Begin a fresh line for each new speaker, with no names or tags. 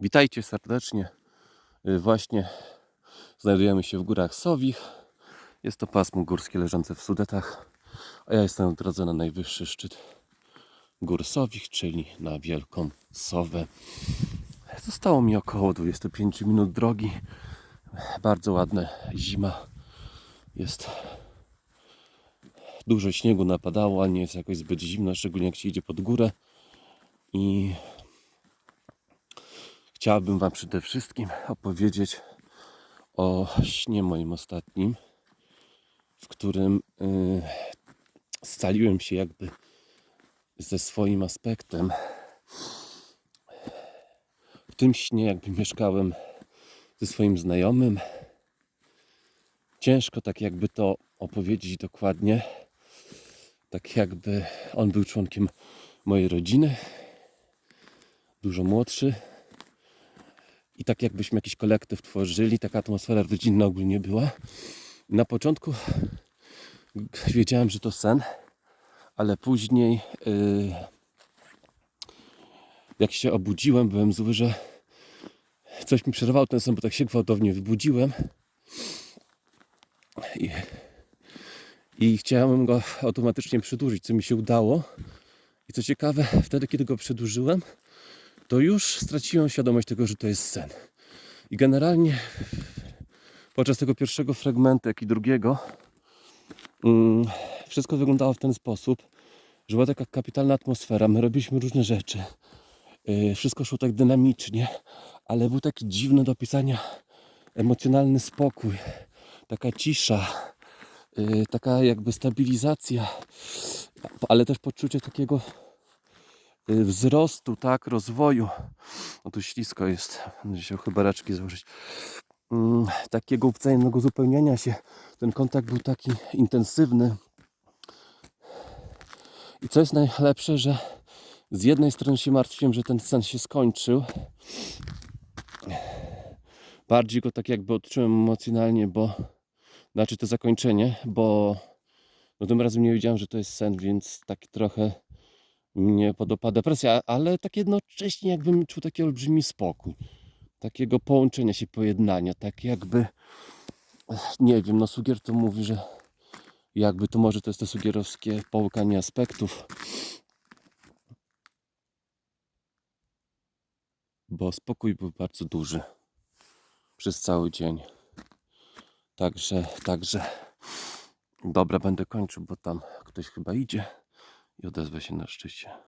Witajcie serdecznie. Y, Właśnie znajdujemy się w górach Sowich. Jest to pasmo górskie leżące w Sudetach, a ja jestem w drodze na najwyższy szczyt gór Sowich, czyli na Wielką Sowę. Zostało mi około 25 minut drogi. Bardzo ładna zima. Jest dużo śniegu napadało, ale nie jest jakoś zbyt zimno, szczególnie jak się idzie pod górę. I Chciałbym Wam przede wszystkim opowiedzieć o śnie moim ostatnim, w którym yy, scaliłem się jakby ze swoim aspektem. W tym śnie jakby mieszkałem ze swoim znajomym. Ciężko tak jakby to opowiedzieć dokładnie. Tak jakby on był członkiem mojej rodziny, dużo młodszy. Tak jakbyśmy jakiś kolektyw tworzyli, taka atmosfera rodzinna ogólnie była. Na początku wiedziałem, że to sen, ale później yy, jak się obudziłem, byłem zły, że coś mi przerwało ten sen, bo tak się gwałtownie wybudziłem. I, i chciałem go automatycznie przedłużyć, co mi się udało. I co ciekawe, wtedy, kiedy go przedłużyłem, to już straciłem świadomość tego, że to jest sen. I generalnie podczas tego pierwszego fragmentu, jak i drugiego, mm, wszystko wyglądało w ten sposób, że była taka kapitalna atmosfera, my robiliśmy różne rzeczy. Yy, Wszystko szło tak dynamicznie, ale był taki dziwny do opisania emocjonalny spokój, taka cisza, yy, taka jakby stabilizacja, ale też poczucie takiego y, wzrostu, tak, rozwoju. No tu ślisko jest, będzie się chyba raczki założyć. Mm, takiego wzajemnego uzupełniania się. Ten kontakt był taki intensywny. I co jest najlepsze, że z jednej strony się martwiłem, że ten sen się skończył. Bardziej go tak jakby odczułem emocjonalnie, bo znaczy to zakończenie, bo no tym razem nie wiedziałem, że to jest sen, więc taki trochę mnie podopada depresja, ale tak jednocześnie jakbym czuł taki olbrzymi spokój. Takiego połączenia się, pojednania, tak jakby, nie wiem, no Sugier to mówi, że jakby to może to jest to sugierowskie połykanie aspektów. Bo spokój był bardzo duży przez cały dzień. Także, także, dobra, będę kończył, bo tam ktoś chyba idzie i odezwę się na szczycie.